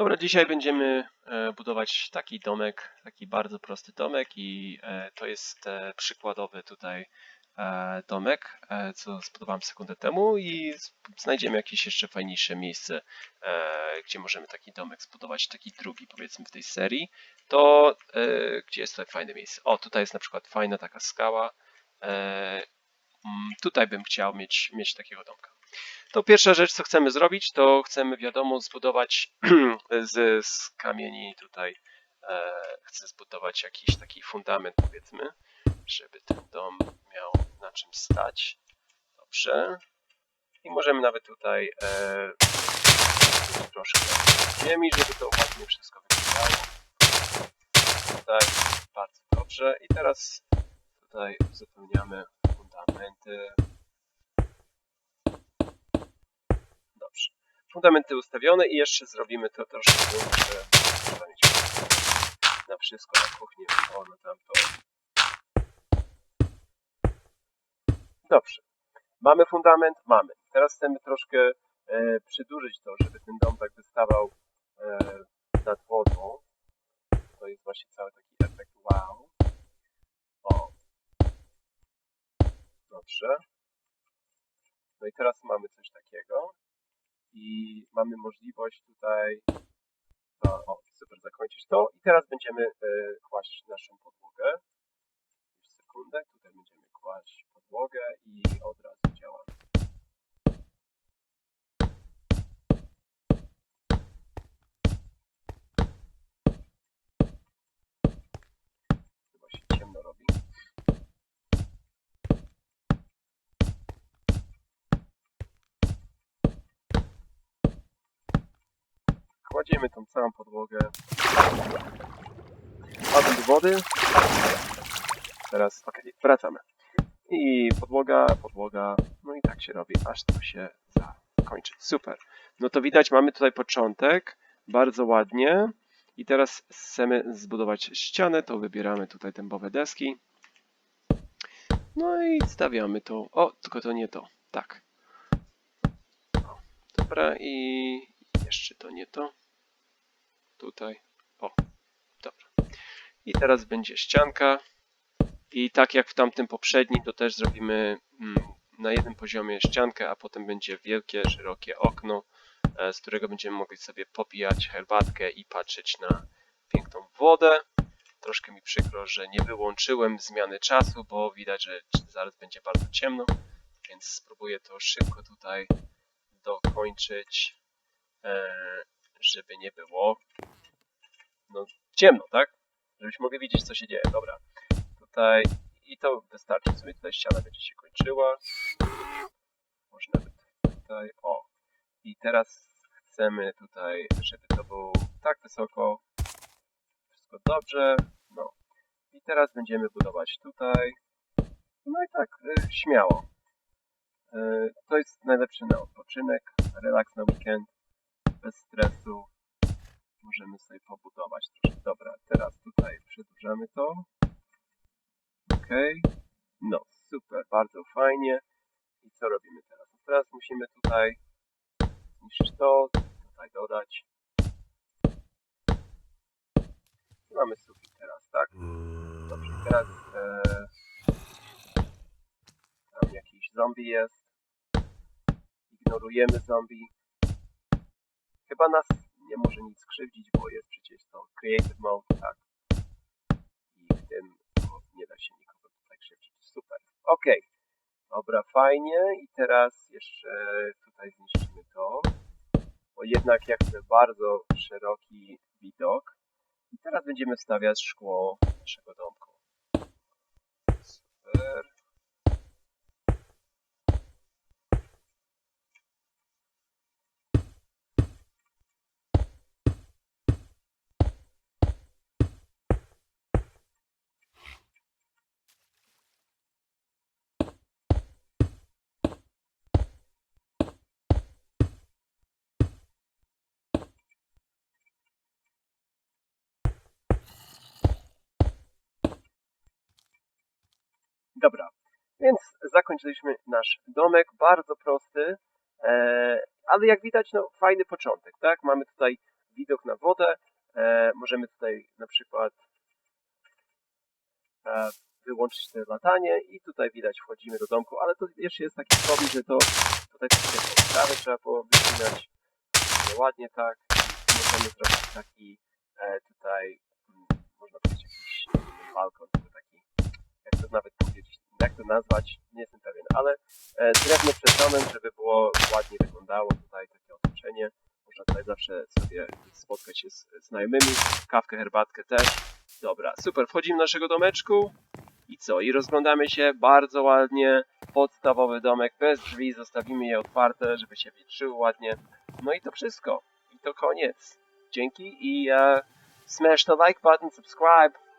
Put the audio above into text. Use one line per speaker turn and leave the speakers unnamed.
Dobra, dzisiaj będziemy e, budować taki domek, taki bardzo prosty domek i e, to jest e, przykładowy tutaj domek, co zbudowałem sekundę temu i znajdziemy jakieś jeszcze fajniejsze miejsce, gdzie możemy taki domek zbudować, taki drugi powiedzmy w tej serii. To gdzie jest tutaj fajne miejsce? O, tutaj jest na przykład fajna taka skała. Tutaj bym chciał mieć, mieć takiego domka. To pierwsza rzecz, co chcemy zrobić, to chcemy, wiadomo, zbudować z, z kamieni tutaj. E, chcę zbudować jakiś taki fundament, powiedzmy, żeby ten dom miał na czym stać. Dobrze. I możemy nawet tutaj e, troszkę ziemi, żeby to ładnie wszystko wyglądało. Tutaj bardzo dobrze. I teraz tutaj uzupełniamy fundamenty. Dobrze. Fundamenty ustawione i jeszcze zrobimy to troszkę na wszystko na kuchni. O, no tam to. Dobrze. Mamy fundament? Mamy. Teraz chcemy troszkę e, przydłużyć to, żeby ten dom tak wystawał e, nad wodą. To jest właśnie cały taki efekt wow. O. Dobrze. No i teraz mamy coś takiego i mamy możliwość tutaj o, super zakończyć to. I teraz będziemy e, kłaść naszą podłogę. Już sekundę, tutaj będziemy kłaść podłogę i od razu działa chyba się ciemno robi kładziemy tą całą podłogę Padłem do wody. Teraz, okej, wracamy. I podłoga, podłoga, no i tak się robi, aż to się zakończy. Super. No to widać, mamy tutaj początek, bardzo ładnie. I teraz chcemy zbudować ścianę, to wybieramy tutaj dębowe deski. No i stawiamy to. O, tylko to nie to. Tak. Dobra, i jeszcze to nie to. Tutaj. O, dobra. I teraz będzie ścianka. I tak jak w tamtym poprzednim, to też zrobimy mm, na jednym poziomie ściankę, a potem będzie wielkie, szerokie okno, e, z którego będziemy mogli sobie popijać herbatkę i patrzeć na piękną wodę. Troszkę mi przykro, że nie wyłączyłem zmiany czasu, bo widać, że zaraz będzie bardzo ciemno, więc spróbuję to szybko tutaj dokończyć, e, żeby nie było no, ciemno, tak? Żebyśmy mogli widzieć, co się dzieje. Dobra. Tutaj i to wystarczy. W sumie tutaj ściana będzie się kończyła. Może nawet tutaj. O. I teraz chcemy tutaj, żeby to było tak wysoko. Wszystko dobrze. No. I teraz będziemy budować tutaj. No i tak, y, śmiało. Y, to jest najlepszy na odpoczynek, relaks na weekend, bez stresu możemy sobie pobudować. Dobra, teraz tutaj przedłużamy to. Ok. No, super, bardzo fajnie. I co robimy teraz? No teraz musimy tutaj zniszczyć to, tutaj dodać. I mamy sufit teraz, tak? Dobrze, teraz e, tam jakiś zombie jest. Ignorujemy zombie. Chyba nas nie może nic skrzywdzić, bo jest przecież to creative mode, tak? I w tym nie da się nikogo tutaj krzywdzić. Super. Ok. Dobra, fajnie. I teraz jeszcze tutaj zniszczymy to. Bo jednak ja chcę bardzo szeroki widok. I teraz będziemy wstawiać szkło naszego domku. Super. Dobra, więc zakończyliśmy nasz domek, bardzo prosty, e, ale jak widać, no fajny początek, tak? Mamy tutaj widok na wodę. E, możemy tutaj na przykład e, wyłączyć te latanie i tutaj widać wchodzimy do domku, ale to jeszcze jest taki problem, że to tutaj troszkę trawę trzeba było wycinać ładnie tak możemy zrobić taki tutaj mm, można powiedzieć jakiś balkon, nazwać, nie jestem pewien, ale e, drewno przed domem, żeby było ładnie wyglądało tutaj takie otoczenie. Można tutaj zawsze sobie spotkać się z znajomymi, kawkę, herbatkę też. Dobra, super, wchodzimy do naszego domeczku i co? I rozglądamy się bardzo ładnie. Podstawowy domek bez drzwi, zostawimy je otwarte, żeby się wietrzyło ładnie. No i to wszystko. I to koniec. Dzięki i e, smash the like button, subscribe.